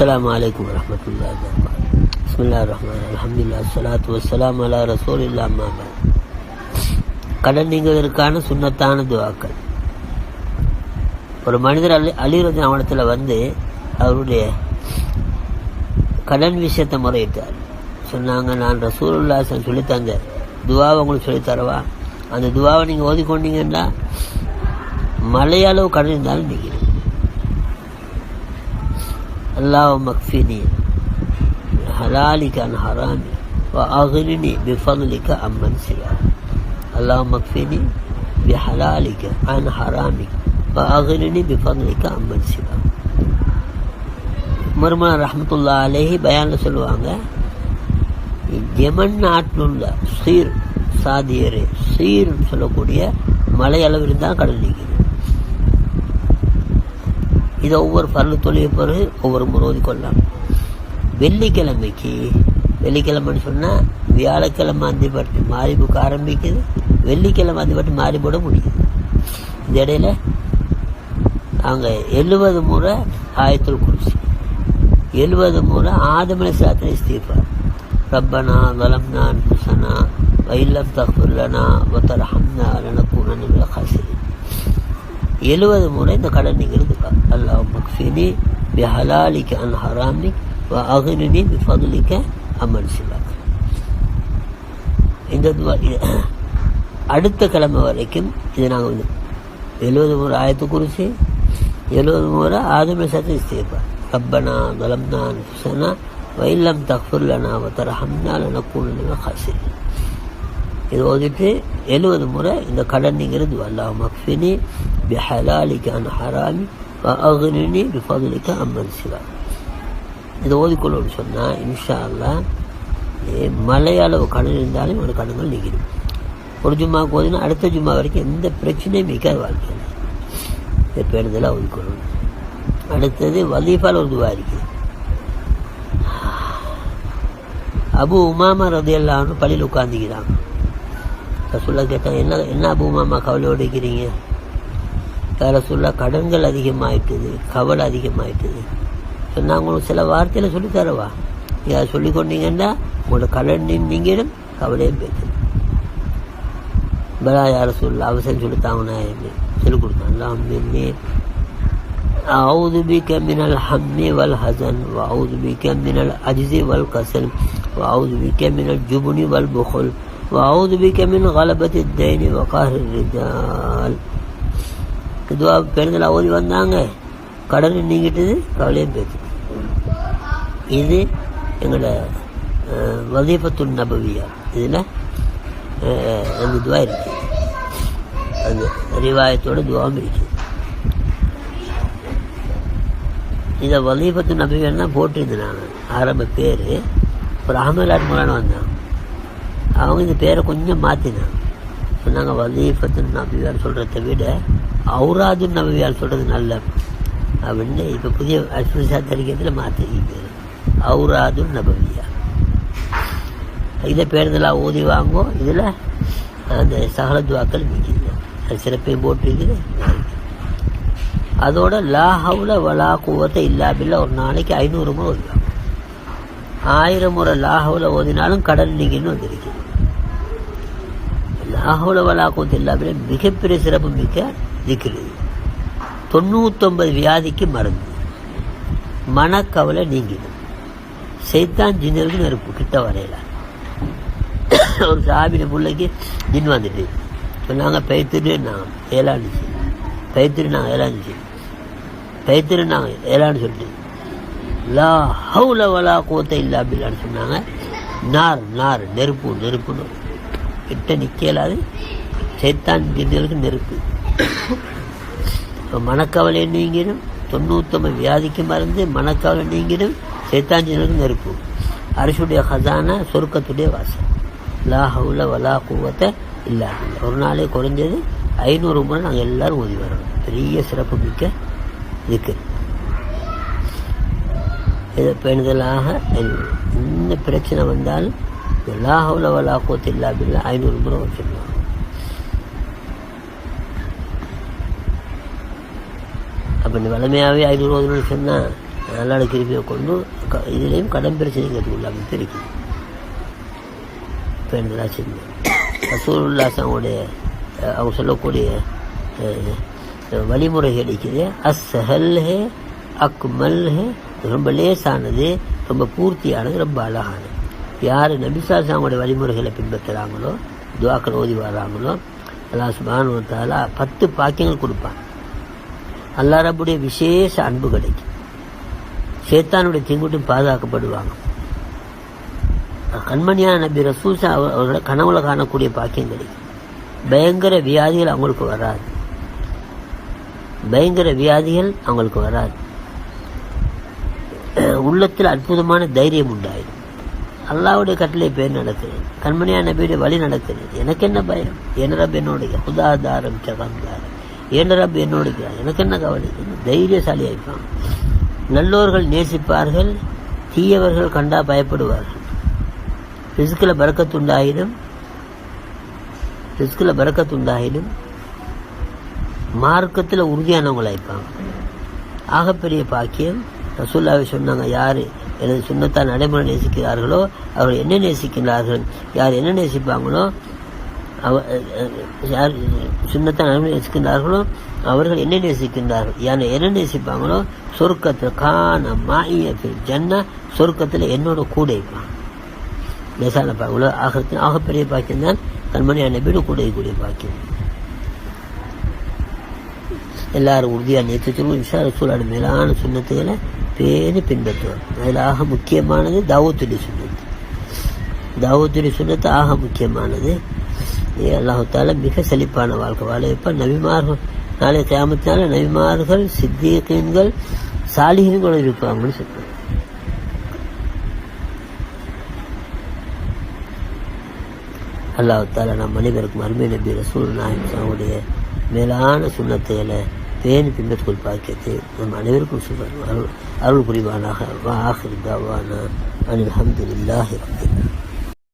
السلام عليكم ورحمة الله وبركاته بسم الله الرحمن الرحيم الحمد لله الصلاة والسلام على رسول الله أما بعد கடன் நீங்குவதற்கான சுண்ணத்தான துவாக்கள் ஒரு மனிதர் அலி அலிரஜன் அவனத்தில் வந்து அவருடைய கடன் விஷயத்தை முறையிட்டார் சொன்னாங்க நான் ரசூலுல்லாசன் சொல்லி தந்த துவாவை உங்களுக்கு சொல்லித் தரவா அந்த துவாவை நீங்கள் ஓதிக்கொண்டீங்கன்னா மலையளவு கடன் இருந்தாலும் நீங்கிடும் அல்லாஹ் மக்ஃபினி ஹலாலிக அன் ஹராமி وأغنني بفضلك عمن سواك اللهم اكفني بحلالك عن حرامك وأغنني بفضلك عمن سواك மருமனா ரஹமத்துல்லா அலேஹி பயானில் சொல்லுவாங்க யமன் நாட்டில் உள்ள சீர் சாதியரே சீர்னு சொல்லக்கூடிய மலை அளவு இருந்தால் கடல் நீக்குது இதை ஒவ்வொரு பரலு தொழிலை பிறகு ஒவ்வொரு முறை கொள்ளலாம். வெள்ளிக்கிழமைக்கு வெள்ளிக்கிழமைன்னு சொன்னால் வியாழக்கிழமை அந்திபட்டு மாறிப்புக்கு ஆரம்பிக்குது வெள்ளிக்கிழமை அந்த அந்திபட்டு மாறிபோட முடியுது. இந்த இடையில அவங்க எழுபது முறை ஆயத்தில் குறிச்சி எழுபது முறை ஆதமலை சாத்திரை ஸ்தீபார் ரப்பனா வலம்னா புசனா வயில்லம் தகுல்லனா ஒத்தரஹம்னா லனக்கூனன் காசி எழுபது முறை இந்த கடன் நீங்கள் நீங்கிறதுக்கா அல்லாஹ் மக்ஃபினி பி ஹலாலிக்கு அன் ஹராமி அகுனினி பி ஃபதுலிக்க அமன் சிலாக் இந்த அடுத்த கிழமை வரைக்கும் இதை நாங்கள் எழுபது முறை ஆயத்து குறிச்சி எழுபது முறை ஆதம சத்து இஸ்தேப்பா ரப்பனா தலம்னா ஹுசனா வைல்லம் தஃபுல்லனா தரஹம்னா நக்கூலனா ஹசின் இது ஓதிட்டு எழுபது முறை இந்த கடன் வல்லா மஃபினி பி ஹலாலிக்கான ஹராமி அகுனி பி ஃபதுலிக்க அம்மன் சிவா இதை ஓதிக்கொள்ளு சொன்னால் இன்ஷா அல்லா மலையளவு கடன் இருந்தாலும் ஒரு கடன்கள் நிற்கிடும் ஒரு ஜும்மாவுக்கு ஓதினா அடுத்த ஜும்மா வரைக்கும் எந்த பிரச்சனையும் மிக்காது வாழ்க்கையில். இதை பேருந்தெல்லாம் ஓதிக்கொள்ளணும் அடுத்தது வலீஃபால் ஒரு துவா இருக்குது அபு உமாமா ரதையெல்லாம் பள்ளியில் உட்காந்துக்கிறாங்க ரசுல்லா கேட்டாங்க என்ன என்ன அபு உமாமா கவலையோடு இருக்கிறீங்க ரசுல்லா கடன்கள் அதிகமாயிட்டுது கவலை அதிகமாயிட்டுது சொன்னாங்க உங்களுக்கு சில வார்த்தையில் சொல்லி தரவா நீங்க அதை சொல்லி கொண்டீங்கன்னா உங்களோட கடன் நீங்கிடும் கவலையும் பேசுது பலா யார சொல்ல அவசரம் சொல்லித்தாங்கண்ணா சொல்லி கொடுத்தாங்க அல்லாஹ் أعوذ بك من الهم والحزن وأعوذ بك من العجز والكسل وأعوذ بك من الجبن والبخل وأعوذ بك من غلبة الدين وقهر الرجال இதுவா பெருந்தல ஓதி வந்தாங்க கடன் நீங்கிட்டது கவலையும் பேச்சு இது எங்களோட வதீபத்து நபவியா இதில் அந்த துவா இருக்கு அந்த ரிவாயத்தோட துவாவும் இருக்குது இதை வலீபத்து நபிகள் தான் போட்டிருந்தேன் நான் ஆரம்ப பேர் ஒரு அகமதுலாட் மூலான வந்தான் அவங்க இந்த பேரை கொஞ்சம் மாற்றினாங்க சொன்னாங்க வலீஃபத்து நபியார் சொல்கிறத விட அவுராதுன்னு நபியார் சொல்கிறது நல்ல. அப்படின்னு இப்போ புதிய அஸ்மிசா தரிக்கத்தில் மாற்றிக்கிட்டு அவுராது நபவியா. இதை பேருந்தெல்லாம் ஊதி வாங்கும் இதில் அந்த சகல துவாக்கள் அது சிறப்பையும் போட்டுக்குது அதோட லா ஹவுல வலா குவத்தை இல்லாமல் ஒரு நாளைக்கு ஐநூறு முறை ஓதுவாங்க ஆயிரம் முறை லாஹவுல ஓதினாலும் கடன் நீங்கன்னு வந்திருக்கீங்க. லாஹவுல வலா குவத்தை மிகப்பெரிய சிறப்பு மிக்க திக்கிறது தொண்ணூத்தொன்பது வியாதிக்கு மருந்து. மனக்கவலை நீங்கிடும். சைத்தான் ஜின்னருக்கு நெருப்பு கிட்ட வரையில. ஒரு சாபின பிள்ளைக்கு ஜின் வந்துட்டு. சொன்னாங்க பெய்த்துட்டு நான் ஏழாண்டுச்சு பைத்திரு நாங்கள் ஏழாண்டுச்சு பெய்த்துட்டு நாங்கள் ஏழான்னு சொல்லிட்டு. லா ஹவுல வலா கோத்தை இல்லா பில்லான்னு சொன்னாங்க. நார் நார் நெருப்பு நெருப்புன்னு. கிட்ட நிற்கலாது சைத்தான் ஜின்னலுக்கு நெருப்பு. இப்போ மனக்கவலை நீங்கிடும். தொண்ணூத்தொம்பது வியாதிக்கு மருந்து மனக்கவலை நீங்கிடும். சைத்தான் ஜின்னலுக்கு நெருப்பு. அரசுடைய ஹசானா சொருக்கத்துடைய வாசல் லா ஹவுல வலா கூவத்தை இல்லாமல் ஒரு நாளே குறைஞ்சது ஐநூறு முறை நாங்கள் எல்லோரும் ஓதி வரணும் பெரிய சிறப்பு மிக்க இருக்குது இதை பெண்களாக என்ன பிரச்சனை வந்தாலும் எல்லா ஹவுல வலா கோத்து பில்லா ஐநூறு முறை வச்சிருந்தோம் அப்போ இந்த வளமையாகவே ஐநூறு ஓதுன்னு சொன்னால் அல்லாட கிருப்பியை கொண்டு க- இதுலேயும் கடன் பிரச்சனைங்கிறது இல்லாமல் இருக்குது பெண்களாக செஞ்சு ரசூலுல்லாசனுடைய அஹ், அவங்க சொல்லக்கூடிய வழிமுறைகள் இருக்குது அஸ்ஹல் ஹே அக்குமல் ரொம்ப லேசானது ரொம்ப பூர்த்தியானது ரொம்ப அழகானது. யார் நபிசாசாவோட வழிமுறைகளை பின்பற்றுறாங்களோ துவாக்கள் ஓதி வர்றாங்களோ அல்லா சுபானு தாலா பத்து பாக்கியங்கள் கொடுப்பான். அல்லாரப்புடைய விசேஷ அன்பு கிடைக்கும். சேத்தானுடைய தீங்குட்டும் பாதுகாக்கப்படுவாங்க. கண்மணியான நபி ரசூசா அவர்களோட கனவுல காணக்கூடிய பாக்கியம் கிடைக்கும். பயங்கர வியாதிகள் அவங்களுக்கு வராது. பயங்கர வியாதிகள் அவங்களுக்கு வராது. உள்ளத்தில் அற்புதமான தைரியம் உண்டாயிடும் அல்லாவுடைய கட்டளை பேர் நடக்குது கண்மணியான பேர் வழி நடக்குது எனக்கு என்ன பயம்? என் ரப் என்னுடைய உதாதாரம் சகந்தாரம் என் ரப் என்னுடைய எனக்கு என்ன கவலை? தைரியசாலி ஆயிப்பான் நல்லோர்கள் நேசிப்பார்கள் தீயவர்கள் கண்டா பயப்படுவார்கள். ரிஸ்கில் பறக்கத்துண்டாயிடும் ரிஸ்கில் பறக்கத்துண்டாயிடும் மார்க்கத்தில் உறுதியானவங்களாய்ப்பாங்க ஆகப்பெரிய பாக்கியம் ரசூல்லாவை சொன்னாங்க யார் எனது சுண்ணத்தான் நடைமுறை நேசிக்கிறார்களோ அவர்கள் என்ன நேசிக்கிறார்கள் யார் என்ன நேசிப்பாங்களோ அவ யார் சுண்ணத்தான் நடைமுறை நேசிக்கின்றார்களோ அவர்கள் என்ன நேசிக்கின்றார்கள். யானை என்ன நேசிப்பாங்களோ சொர்க்கத்தில் காண மாய ஜன்னா சொர்க்கத்தில் என்னோட கூட இருப்பான். லேசான பாக்கியம் ஆகத்தின் ஆகப்பெரிய பாக்கியம் தான் கண்மணியான நபியோட கூட இருக்கக்கூடிய பாக்கியம். எல்லாரும் உறுதியாக நேற்று சொல்லுவோம் இன்ஷா ரசூலோட மேலான சுண்ணத்துகளை பேணி பின்பற்றுவார். அதில் ஆக முக்கியமானது தாவத்துலி சுண்ணத்து. தாவத்துலி சுண்ணத்து ஆக முக்கியமானது. அல்லாஹால மிக செழிப்பான வாழ்க்கை. வாழ இப்போ நபிமார்கள் நாளை கிராமத்தினால நபிமார்கள் சித்திகன்கள் சாலிகன்கள் இருப்பாங்கன்னு சொல்லுவாங்க அல்லாஹால நம் மனிதருக்கும் அருமை நபி ரசூல் நாயகனுடைய மேலான சுண்ணத்துகளை பேணி பின்பற்றுக்குள் பாக்கியத்தை நம் அனைவருக்கும் சொல்வார் அருள் அருள் புரிவானாக வா ஆஹிர் தாவானா அனில் அஹமதுல்லாஹி ரப்பில்